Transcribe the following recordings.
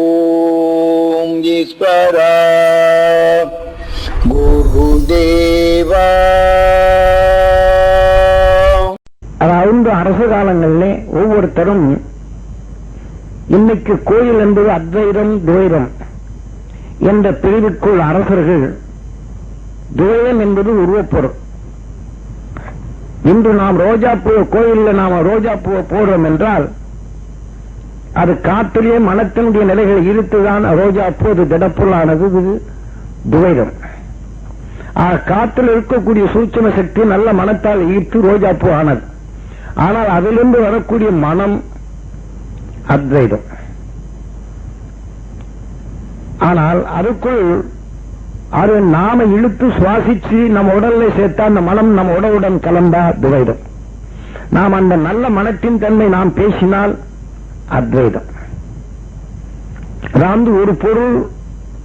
ஓம் ஈஸ்வரா குருதேவா அதாவது அரசு காலங்களிலே ஒவ்வொருத்தரும் இன்னைக்கு கோயில் என்பது அத்வைரம் துவைரம் என்ற பிரிவுக்குள் அரசர்கள் துவைரம் என்பது உருவப்பொருள். இன்று நாம் ரோஜா பூ கோயிலில் நாம் ரோஜா பூவை போடுறோம் என்றால் அது காற்றிலே மனத்தினுடைய நிலைகளை இருத்துதான் ரோஜா பூ அது திடப்பொருளானது. இது துவைரம் காற்றில் இருக்கக்கூடிய சூட்சம சக்தி நல்ல மனத்தால் ஈர்த்து ரோஜா பூ ஆனது. ஆனால் அதிலிருந்து வரக்கூடிய மனம் அத்வைதம். ஆனால் அதுக்குள் அது நாம இழுத்து சுவாசிச்சு நம்ம உடல்ல சேர்த்தா அந்த மனம் நம்ம உடலுடன் கலந்தா துவைதம். நாம் அந்த நல்ல மனத்தின் தன்மை நாம் பேசினால் அத்வைதம். அதாவது ஒரு பொருள்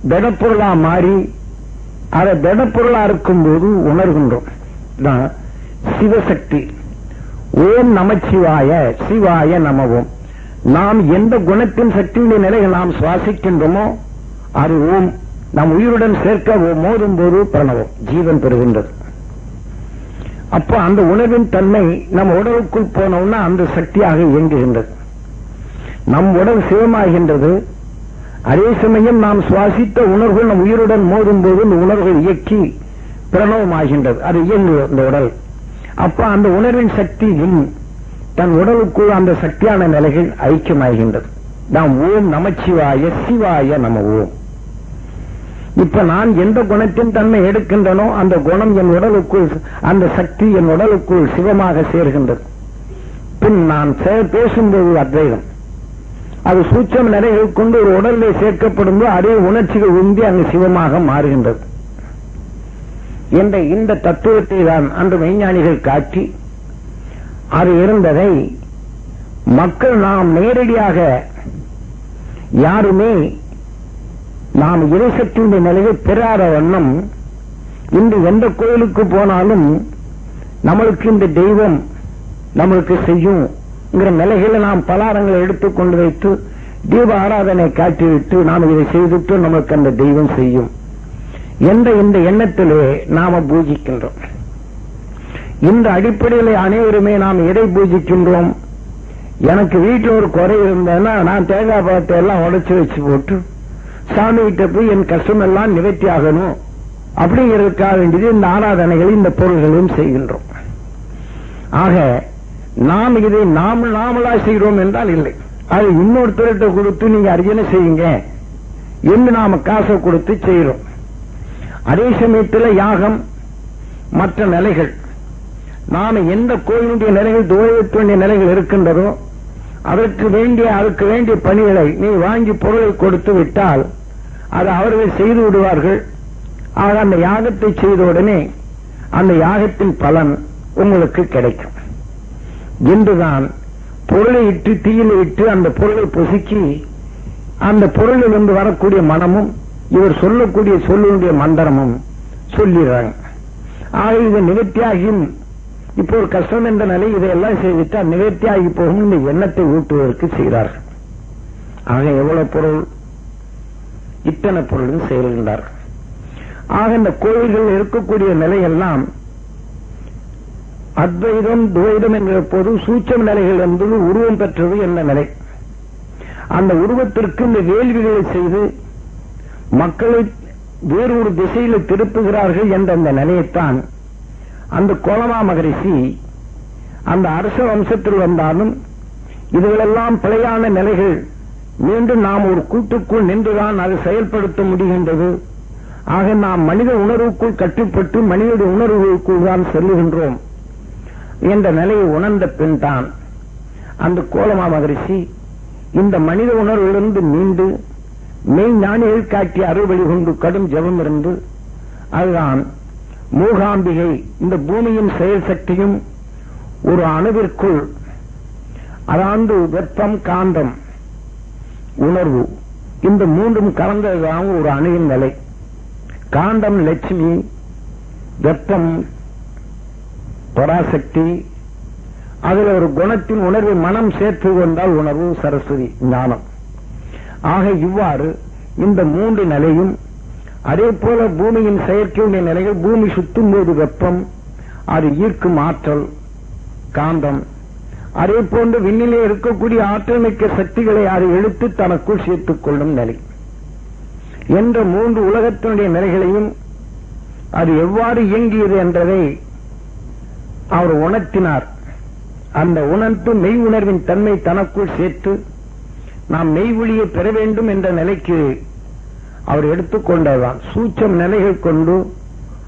திடப்பொருளா மாறி அதை திடப்பொருளா இருக்கும்போது உணர்கின்றோம். சிவசக்தி. ஓம் நமச்சிவாய சிவாய நமவோம். நாம் எந்த குணத்தின் சக்தியுடைய நிலையை நாம் சுவாசிக்கின்றோமோ அது ஓம். நம் உயிருடன் சேர்க்க ஓ- மோதும் போது பிரணவம் ஜீவன் பெறுகின்றது. அப்போ அந்த உணர்வின் தன்மை நம் உடலுக்குள் போனோம்னா அந்த சக்தியாக இயங்குகின்றது. நம் உடல் சிவமாகின்றது. அதே சமயம் நாம் சுவாசித்த உணர்வுகள் நம் உயிருடன் மோதும் போது இந்த உணர்வுகள் இயக்கி பிரணவமாகின்றது. அது இயங்கு இந்த உடல். அப்ப அந்த உணர்வின் சக்தியும் தன் உடலுக்குள் அந்த சக்தியான நிலைகள் ஐக்கியமாகின்றது. நாம் ஓம் நமச்சிவாய சிவாய நம ஓம். இப்ப நான் எந்த குணத்தின் தன்மை எடுக்கின்றனோ அந்த குணம் என் உடலுக்குள் அந்த சக்தி என் உடலுக்குள் சிவமாக சேர்கின்றது. பின் நான் பேசும்போது அத்வைதம் அது சூட்சம் நிலைகள் கொண்டு ஒரு உடலில் சேர்க்கப்படும் அதே உணர்ச்சிகள் உந்தி அங்கு சிவமாக மாறுகின்றது. என்ற இந்த தத்துவத்தை தான் அன்று மெய்ஞானிகள் காட்டி அது இருந்ததை மக்கள் நாம் நேரடியாக யாருமே நாம் இறைசக்தியுடைய நிலையை பெறாத வண்ணம் இன்று எந்த கோயிலுக்கு போனாலும் நம்மளுக்கு இந்த தெய்வம் நம்மளுக்கு செய்யும் நிலைகளை நாம் பலாரங்களை எடுத்துக்கொண்டு வைத்து தீப ஆராதனை காட்டிவிட்டு நாம் இதை செய்துட்டு நமக்கு அந்த தெய்வம் செய்யும். என்ற இந்த எண்ணத்திலே நாம பூஜிக்கின்றோம். இந்த அடிப்படையில் அனைவருமே நாம் எதை பூஜிக்கின்றோம்? எனக்கு வீட்டில் ஒரு குறை இருந்ததுன்னா நான் தேங்காய் பழத்தை எல்லாம் உடைச்சு வச்சு போட்டு சாமி கிட்ட போய் என் கஷ்டம் எல்லாம் நிவர்த்தி ஆகணும். அப்படிங்கிறதுக்காக வேண்டியது இந்த ஆராதனைகளை இந்த பொருள்களையும் செய்கின்றோம். ஆக நாம் இதை நாம் நாமளா செய்கிறோம் என்றால் இல்லை. அது இன்னொருத்தர்கிட்ட கொடுத்து நீங்க அர்ஜனை செய்யுங்க. என்று நாம காசை கொடுத்து செய்கிறோம். அதே சமயத்தில் யாகம் மற்ற நிலைகள். நாம எந்த கோயிலுடைய நிலைகள் துவையத்துடைய நிலைகள் இருக்கின்றதோ அதற்கு வேண்டிய அதற்கு வேண்டிய பணிகளை நீ வாங்கி பொருளை கொடுத்து விட்டால் அது அவர்கள் செய்து விடுவார்கள். ஆக அந்த யாகத்தை செய்த உடனே அந்த யாகத்தின் பலன் உங்களுக்கு கிடைக்கும். என்றுதான் பொருளை இட்டு தீயில் இட்டு அந்த பொருளை பொசுக்கி அந்த பொருளிலிருந்து வரக்கூடிய மனமும் இவர் சொல்லக்கூடிய சொல்லுடைய மந்திரமும் சொல்லிடுறாங்க. ஆக இது நிவர்த்தியாகியும் இப்போ ஒரு கஷ்டம் என்ற நிலை இதையெல்லாம் செய்துட்டா நிவர்த்தியாகி போகும் இந்த எண்ணத்தை ஊட்டுவதற்கு செய்கிறார்கள் ஆக எவ்வளவு பொருள்? இத்தனை பொருளும் செயல்கின்றார்கள் ஆக இந்த கோயில்கள் இருக்கக்கூடிய நிலையெல்லாம் அத்வைதம் துவைதம் என்கிற போது சூட்சம் நிலைகள் என்பது உருவம் பெற்றது என்ற நிலை. அந்த உருவத்திற்கு இந்த வேள்விகளை செய்து மக்களை வேறு ஒரு திசையில திருப்புகிறார்கள் என்ற அந்த நிலையைத்தான் அந்த கோலமா மகரிஷி அந்த அரச வம்சத்தில் வந்தாலும் இதுகளெல்லாம் பிழையான நிலைகள். மீண்டும் நாம் ஒரு கூட்டுக்குள் நின்றுதான் அதை செயல்படுத்த முடிகின்றது. ஆக நாம் மனித உணர்வுக்குள் கட்டுப்பட்டு மனித உணர்வுக்குள் தான் செல்லுகின்றோம் என்ற நிலையை உணர்ந்த பின் தான் அந்த கோலமா மகரிஷி இந்த மனித உணர்விலிருந்து மீண்டு மெய் ஞானிகள் காட்டிய அறுவழி கொண்டு கடும் ஜெபம் இருந்து அதுதான் மூகாம்பிகை இந்த பூமியின் செயல் சக்தியும் ஒரு அணுவிற்குள் அதாந்து வெப்பம் காந்தம் உணர்வு. இந்த மூன்றும் கலந்ததுதான் ஒரு அணுவின் நிலை. காந்தம் லட்சுமி வெப்பம் பராசக்தி. அதில் ஒரு குணத்தின் உணர்வை மனம் சேர்த்து கொண்டால் உணர்வு சரஸ்வதி ஞானம். ஆக இவ்வாறு இந்த மூன்று நிலையும் அதே போல பூமியின் செயற்கையுடைய நிலைகள் பூமி சுத்தும் போது வெப்பம் அது ஈர்க்கும் ஆற்றல் காந்தம். அதே போன்று விண்ணிலே இருக்கக்கூடிய ஆற்றல் மிக்க சக்திகளை அது எடுத்து தனக்குள் சேர்த்துக் கொள்ளும் நிலை. என்ற மூன்று உலகத்தினுடைய நிலைகளையும் அது எவ்வாறு இயங்கியது என்றதை அவர் உணர்த்தினார். அந்த உணர்ந்து மெய் உணர்வின் தன்மை தனக்குள் சேர்த்து நாம் மெய் ஒளியை பெற வேண்டும் என்ற நிலைக்கு அவர் எடுத்துக்கொண்டதுதான். சூச்சம் நிலைகள் கொண்டு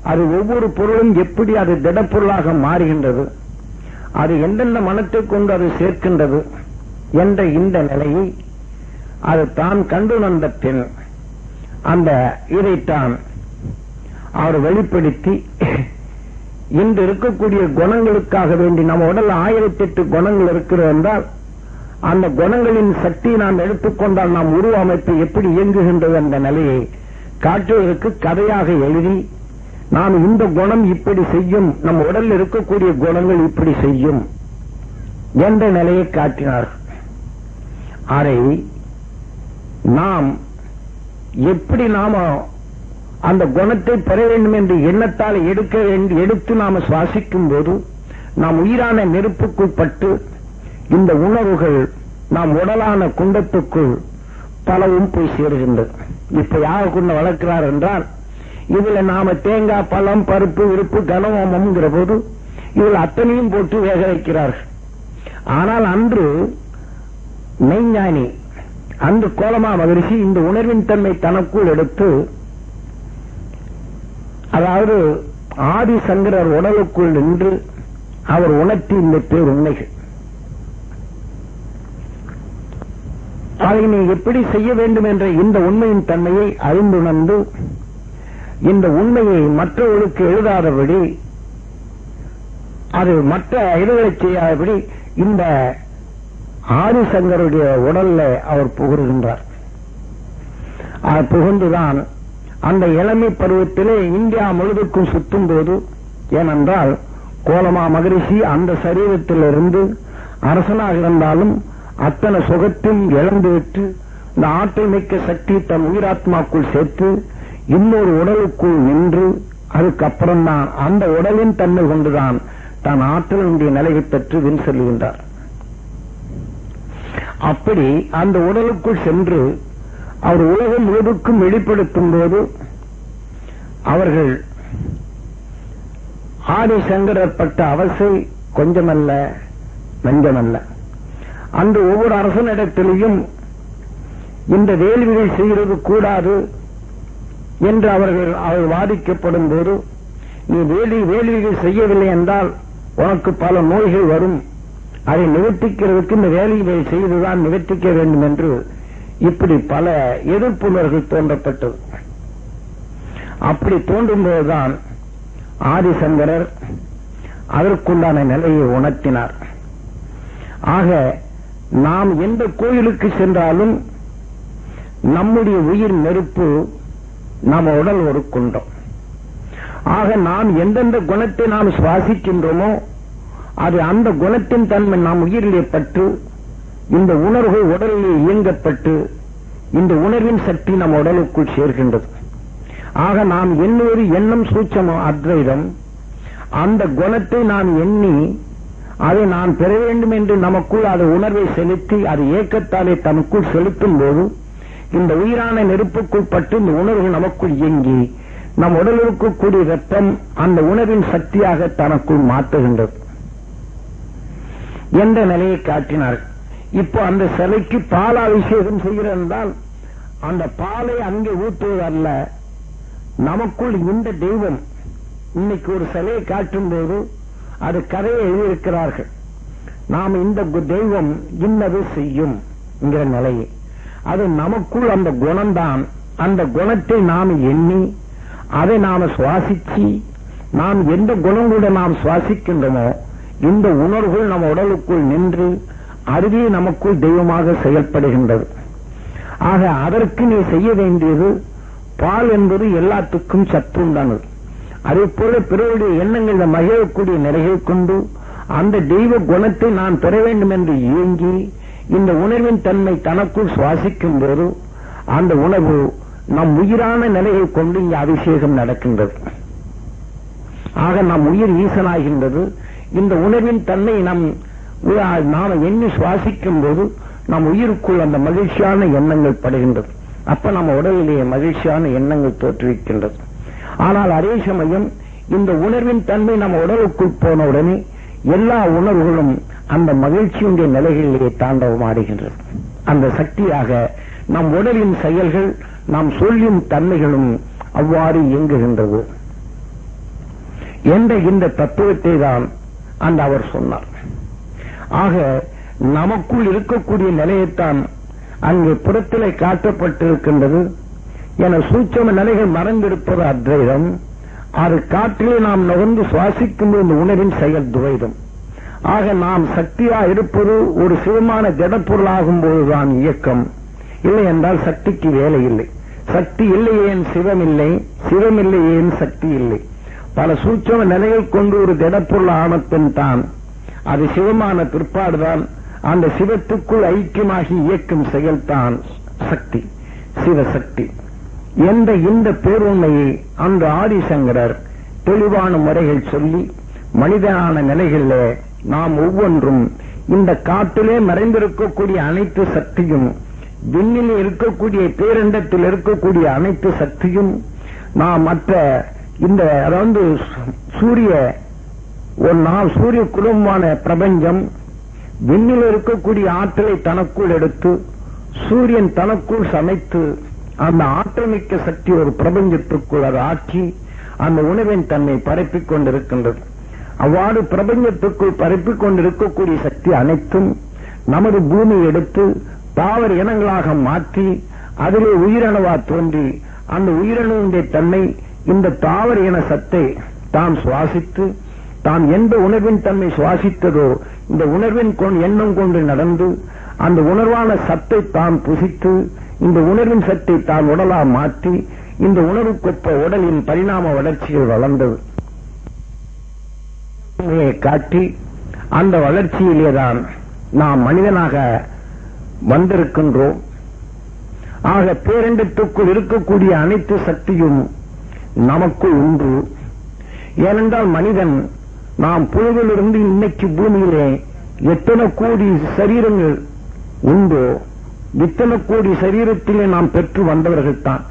அது ஒவ்வொரு பொருளும் எப்படி அது திடப்பொருளாக மாறுகின்றது அது எந்தெந்த மனத்தை கொண்டு அது சேர்க்கின்றது என்ற இந்த நிலையை அது தான் கண்டுணர்ந்த பின் அந்த இதைத்தான் அவர் வெளிப்படுத்தி இன்று இருக்கக்கூடிய குணங்களுக்காக வேண்டி நம்ம உடல் ஆயிரத்தி எட்டு குணங்கள் இருக்கிறது என்றால் அந்த குணங்களின் சக்தி நாம் எடுத்துக்கொண்டால் நாம் உருவ அமைப்பு எப்படி இயங்குகின்றது என்ற நிலையை காட்டுவதற்கு கதையாக எழுதி நாம் இந்த குணம் இப்படி செய்யும் நம் உடலில் இருக்கக்கூடிய குணங்கள் இப்படி செய்யும் என்ற நிலையை காட்டினார். அதை நாம் எப்படி நாம அந்த குணத்தை பெற வேண்டும் என்று எண்ணத்தால் எடுக்க வேண்டும் எடுத்து நாம சுவாசிக்கும் போது நாம் உயிரான நெருப்புக்குள் பட்டு இந்த உணர்வுகள் நாம் உடலான குண்டத்துக்குள் பலவும் போய் சேருகின்றது இப்ப யார் கொண்டு வளர்க்கிறார் என்றால் இதுல நாம தேங்காய் பழம் பருப்பு விருப்பு கனவோமம்ங்கிற போது இதில் அத்தனையும் போட்டு வேக வைக்கிறார்கள். ஆனால் அன்று மெய்ஞானி அன்று கோலமா மகிழ்ச்சி இந்த உணர்வின் தன்மை தனக்குள் எடுத்து அதாவது ஆதி சங்கரர் உடலுக்குள் நின்று அவர் உணர்த்தி இந்த பேர் உண்மைகள். அதை நீ எப்படி செய்ய வேண்டும் என்ற இந்த உண்மையின் தன்மையை அறிந்துணர்ந்து இந்த உண்மையை மற்றவர்களுக்கு எழுதாதபடி அது மற்ற இதுகளை செய்யாதபடி இந்த ஆதிசங்கருடைய உடல்ல அவர் புகழ்கின்றார் அவர் புகுந்துதான் அந்த இளமை பருவத்திலே இந்தியா முழுவதுக்கும் சுத்தும் போது ஏனென்றால் கோலமா மகரிஷி அந்த சரீரத்திலிருந்து அரசனாக இருந்தாலும் அத்தனை சுகத்தையும் இழந்துவிட்டு இந்த ஆற்றல் மிக்க சக்தி தன் உயிராத்மாக்குள் சேர்த்து இன்னொரு உடலுக்குள் நின்று அதுக்கப்புறம்தான் அந்த உடலின் தன்மை கொண்டுதான் தான் ஆற்றலினுடைய நிலையை பெற்று வின் செல்கின்றார். அப்படி அந்த உடலுக்குள் சென்று அவர் உலகம் முழுவதுக்கும் வெளிப்படுத்தும் போது அவர்கள் ஆதிசங்கரப்பட்ட அவசை கொஞ்சமல்ல நஞ்சமல்ல. அன்று ஒவ்வொரு அரசனிடத்திலேயும் இந்த வேள்விகள் செய்கிறது கூடாது என்று அவர்கள் அவர் வாதிக்கப்படும் போது நீ வேலி வேள்விகள் செய்யவில்லை என்றால் உனக்கு பல நோய்கள் வரும். அதை நிவர்த்திக்கிறதுக்கு இந்த வேலையை செய்துதான் நிவர்த்திக்க வேண்டும் என்று இப்படி பல எதிர்ப்புணர்கள் தோன்றப்பட்டது. அப்படி தோன்றும் போதுதான் ஆதிசங்கரர் அதற்குண்டான நிலையை உணர்த்தினார். ஆக நாம் எந்த கோயிலுக்கு சென்றாலும் நம்முடைய உயிர் நெருப்பு நம்ம உடல் ஒரு குண்டம். ஆக நாம் எந்தெந்த குணத்தை நாம் சுவாசிக்கின்றோமோ அது அந்த குணத்தின் தன்மை நாம் உயிரிலே பற்று இந்த உணர்வு உடலிலே இயங்கப்பட்டு இந்த உணர்வின் சக்தி நம் உடலுக்குள் சேர்கின்றது. ஆக நாம் எண்ணுவது எண்ணம் சூட்சமம் அத்வைதம் அந்த குணத்தை நாம் எண்ணி அதை நான் பெற வேண்டும் என்று நமக்குள் அது உணர்வை செலுத்தி அது ஏக்கத்தாலே தமக்குள் செலுத்தும் போது இந்த உயிரான நெருப்புக்குள் பட்டு இந்த உணர்வு நமக்குள் இயங்கி நம் உடலுக்கு கூடிய வெப்பம் அந்த உணர்வின் சக்தியாக தனக்குள் மாற்றுகின்றது என்ற நிலையை காட்டினார் இப்போ அந்த சிலைக்கு பால் அபிஷேகம் செய்கிறதால் அந்த பாலை அங்கே ஊற்றுவதல்ல நமக்குள் இந்த தெய்வம் இன்னைக்கு ஒரு சிலையை காட்டும் போது அது கதையை எழுதியிருக்கிறார்கள். நாம் இந்த தெய்வம் இன்னது செய்யும் என்கிற நிலையை. அது நமக்குள் அந்த குணம்தான். அந்த குணத்தை நாம் எண்ணி அதை நாம சுவாசிச்சு நாம் எந்த குணம் கூட நாம் சுவாசிக்கின்றோமோ இந்த உணர்வுகள் நம்ம உடலுக்குள் நின்று அதுவே நமக்குள் தெய்வமாக செயல்படுகின்றது. ஆக அதற்கு நீ செய்ய வேண்டியது பால் என்பது எல்லாத்துக்கும் சத்துண்டானது. அதே போல பிறருடைய எண்ணங்களில் மகிழக்கூடிய நிலையை கொண்டு அந்த தெய்வ குணத்தை நான் பெற வேண்டும் என்று ஏங்கி இந்த உணர்வின் தன்மை தனக்குள் சுவாசிக்கும் போது அந்த உணவு நம் உயிரான நிலையை கொண்டு இங்கே அபிஷேகம் நடக்கின்றது. ஆக நம் உயிர் ஈசனாகின்றது. இந்த உணர்வின் தன்மை நம் நாம் எண்ணி சுவாசிக்கும் போது நம் உயிருக்குள் அந்த மகிழ்ச்சியான எண்ணங்கள் படுகின்றது. அப்ப நம்ம உடலிலேயே மகிழ்ச்சியான எண்ணங்கள் தோற்றுவிக்கின்றது. ஆனால் அதே சமயம் இந்த உணர்வின் தன்மை நம்ம உடலுக்குள் போன உடனே எல்லா உணர்வுகளும் அந்த மகிழ்ச்சியுடைய நிலைகளிலேயே ஆடுகின்றன அந்த சக்தியாக நம் உடலின் செயல்கள் நாம் சொல்லும் தன்மைகளும் அவ்வாறு இயங்குகின்றது. என்ற இந்த தத்துவத்தை தான் அந்த அவர் சொன்னார். ஆக நமக்குள் இருக்கக்கூடிய நிலையைத்தான் அங்கு புறத்திலே காட்டப்பட்டிருக்கின்றது. என சூட்சம நிலைகள் மறந்திருப்பது அத்வைதம். அது காற்றிலே நாம் நுகர்ந்து சுவாசிக்கும் இந்த உணர்வின் செயல் துவைதம். ஆக நாம் சக்தியா இருப்பது ஒரு சிவமான ஜடப்பொருளாகும் போதுதான் இயக்கம். இல்லை என்றால் சக்திக்கு வேலை இல்லை சக்தி இல்லையேன் சிவம் இல்லை சிவம் இல்லையேன் சக்தி இல்லை. பல சூட்சம நிலைகள் கொண்டு ஒரு திடப்பொருள் ஆனப்பின் தான். அது சிவமான பிற்பாடுதான். அந்த சிவத்துக்குள் ஐக்கியமாகி இயக்கும் செயல்தான் சக்தி சிவசக்தி. என்ற இந்த பேருண்மையை அந்த ஆதிசங்கரர் தெளிவான முறைகள் சொல்லி மனிதனான நிலைகளில் நாம் ஒவ்வொன்றும் இந்த காட்டிலே மறைந்திருக்கக்கூடிய அனைத்து சக்தியும் விண்ணில் இருக்கக்கூடிய பேரண்டத்தில் இருக்கக்கூடிய அனைத்து சக்தியும் நாம் மற்ற இந்த அதாவது சூரிய ஒரு நாள் சூரிய குடும்பமான பிரபஞ்சம் விண்ணில் இருக்கக்கூடிய ஆற்றலை தனக்குள் எடுத்து சூரியன் தனக்குள் சமைத்து அந்த ஆற்றமிக்க சக்தி ஒரு பிரபஞ்சத்துக்குள் அதை ஆக்கி அந்த உணவின் தன்னை பரப்பிக் கொண்டிருக்கின்றது அவ்வாறு பிரபஞ்சத்துக்குள் பரப்பிக் கொண்டிருக்கக்கூடிய சக்தி அனைத்தும் நமது பூமியை எடுத்து தாவர இனங்களாக மாற்றி அதிலே உயிரணுவா தோன்றி அந்த உயிரணுவின் தன்மை இந்த தாவர இன சத்தை தாம் சுவாசித்து தாம் எந்த உணர்வின் தன்மை சுவாசித்ததோ இந்த உணர்வின் எண்ணம் கொண்டு நடந்து அந்த உணர்வான சத்தை தாம் புசித்து இந்த உணர்வின் சக்தி தான் உடலா மாற்றி இந்த உணர்வுக்கொப்ப உடலின் பரிணாம வளர்ச்சிகள் வளர்ந்தது. காட்டி அந்த வளர்ச்சியிலேதான் நாம் மனிதனாக வந்திருக்கின்றோம். ஆக பேரண்டத்துக்குள் இருக்கக்கூடிய அனைத்து சக்தியும் நமக்குள் உண்டு. ஏனென்றால் மனிதன் நாம் புழுவிலிருந்து இன்னைக்கு பூமியிலே எத்தனை கோடி சரீரங்கள் உண்டோ இத்தனை கோடி சரீரத்திலே நாம் பெற்று வந்தவர்கள் தான்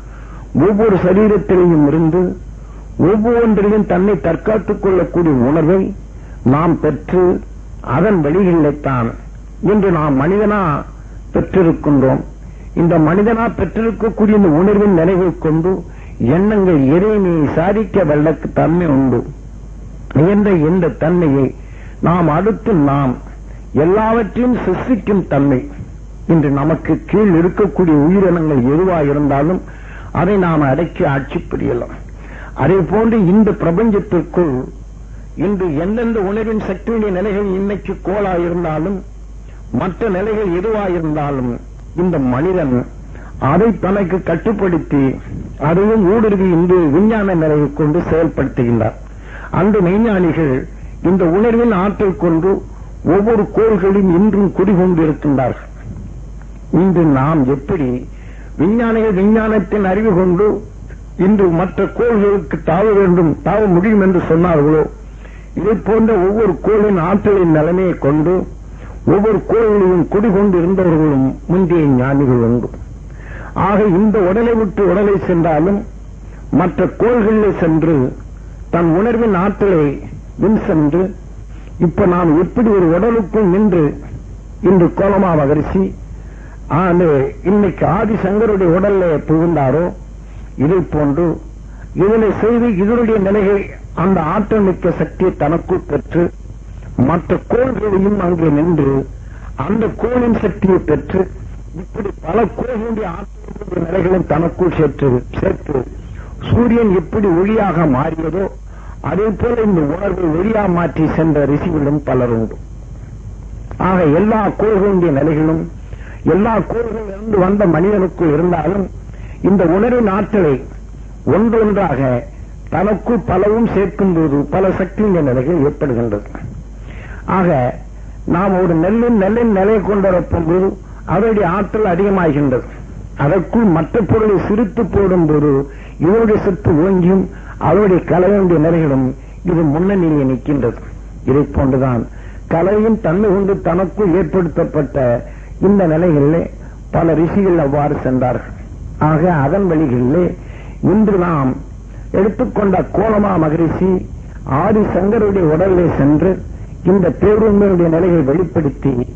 ஒவ்வொரு சரீரத்திலேயும் இருந்து ஒவ்வொன்றிலும் தன்னை தற்காத்துக் கொள்ளக்கூடிய உணர்வை நாம் பெற்று அதன் வழிகளில்தான் இன்று நாம் மனிதனா பெற்றிருக்கின்றோம். இந்த மனிதனா பெற்றிருக்கக்கூடிய இந்த உணர்வின் நினைவை கொண்டு எண்ணங்கள் எதையுமே சாதிக்க வல்லக்கு தன்மை உண்டு. என்ற இந்த தன்மையை நாம் அடுத்து நாம் எல்லாவற்றையும் சிருஷ்டிக்கும் தன்மை. இன்று நமக்கு கீழ் இருக்கக்கூடிய உயிரினங்கள் எதுவா இருந்தாலும் அதை நாம் அடக்கி ஆட்சி புரியலாம். அதே போன்று இந்த பிரபஞ்சத்திற்குள் இன்று எந்தெந்த உணர்வின் சக்தியுடைய நிலைகள் இன்னைக்கு கோலா இருந்தாலும் மற்ற நிலைகள் எதுவா இருந்தாலும் இந்த மனிதன் அதை தனக்கு கட்டுப்படுத்தி அதையும் ஊடுருவி இன்று விஞ்ஞான நிலையை கொண்டு செயல்படுத்துகின்றார். அந்த மெய்ஞானிகள் இந்த உணர்வின் ஆற்றல் கொண்டு ஒவ்வொரு கோள்களையும் இன்றும் குடிகொண்டிருக்கின்றார்கள். இன்று நாம் எப்படி விஞ்ஞானிகள் விஞ்ஞானத்தின் அறிவு கொண்டு இன்று மற்ற கோள்களுக்கு தாவ வேண்டும் தாவ முடியும் என்று சொன்னார்களோ? இதை போன்ற ஒவ்வொரு கோளின் ஆற்றலின் நிலைமையை கொண்டு ஒவ்வொரு கோள்களையும் குடிகொண்டு இருந்தவர்களும் முந்தைய ஞானிகள் உண்டு. ஆக இந்த உடலை விட்டு உடலை சென்றாலும் மற்ற கோள்களில் சென்று தன் உணர்வின் ஆற்றலை வின் சென்று இப்ப நாம் எப்படி ஒரு உடலுக்குள் நின்று இன்று கோலமா மகரிஷி இன்னைக்கு ஆதிசங்கருடைய உடல்ல புகுந்தாரோ? இதை போன்று இதனை செய்து இதனுடைய நிலையை அந்த ஆற்றல் மிக்க சக்தியை தனக்குள் பெற்று மற்ற கோள்களையும் அங்கே நின்று அந்த கோளின் சக்தியை பெற்று இப்படி பல கோள்களுடைய ஆற்றல் நிலைகளும் தனக்குள் சேர்த்து சேர்த்து சூரியன் எப்படி ஒளியாக மாறியதோ அதே போல இந்த உணர்வை ஒளியா மாற்றி சென்ற ரிஷிகளும் பலர் உண்டு ஆக எல்லா கோள்களுடைய நிலைகளும் எல்லா கோள்களிலிருந்து வந்த மனிதனுக்குள் இருந்தாலும் இந்த உணரின் ஆற்றலை ஒன்றொன்றாக தனக்குள் பலவும் சேர்க்கும் போது பல சக்தியின் நிலைகள் ஏற்படுகின்றது. ஆக நாம் ஒரு நெல்லின் நெல்லின் நிலையை கொண்டிருக்கும் போது அதனுடைய ஆற்றல் அதிகமாகின்றது. அதற்குள் மற்ற பொருளை சிரித்து போடும் போது இதனுடைய சத்து ஓங்கியும் அதனுடைய கலையுடைய நிலைகளும் இது முன்னணியிலே நிற்கின்றது. இதை போன்றுதான் கலையின் தன்மை கொண்டு தனக்குள் ஏற்படுத்தப்பட்ட இந்த நிலைகளிலே பல ரிஷிகள் அவ்வாறு சென்றார்கள். ஆக அதன் வழிகளிலே இன்று நாம் எடுத்துக்கொண்ட கோலமா மகரிஷி ஆதி சங்கருடைய உடலிலே சென்று இந்த பேருண்மையுடைய நிலையை வெளிப்படுத்தி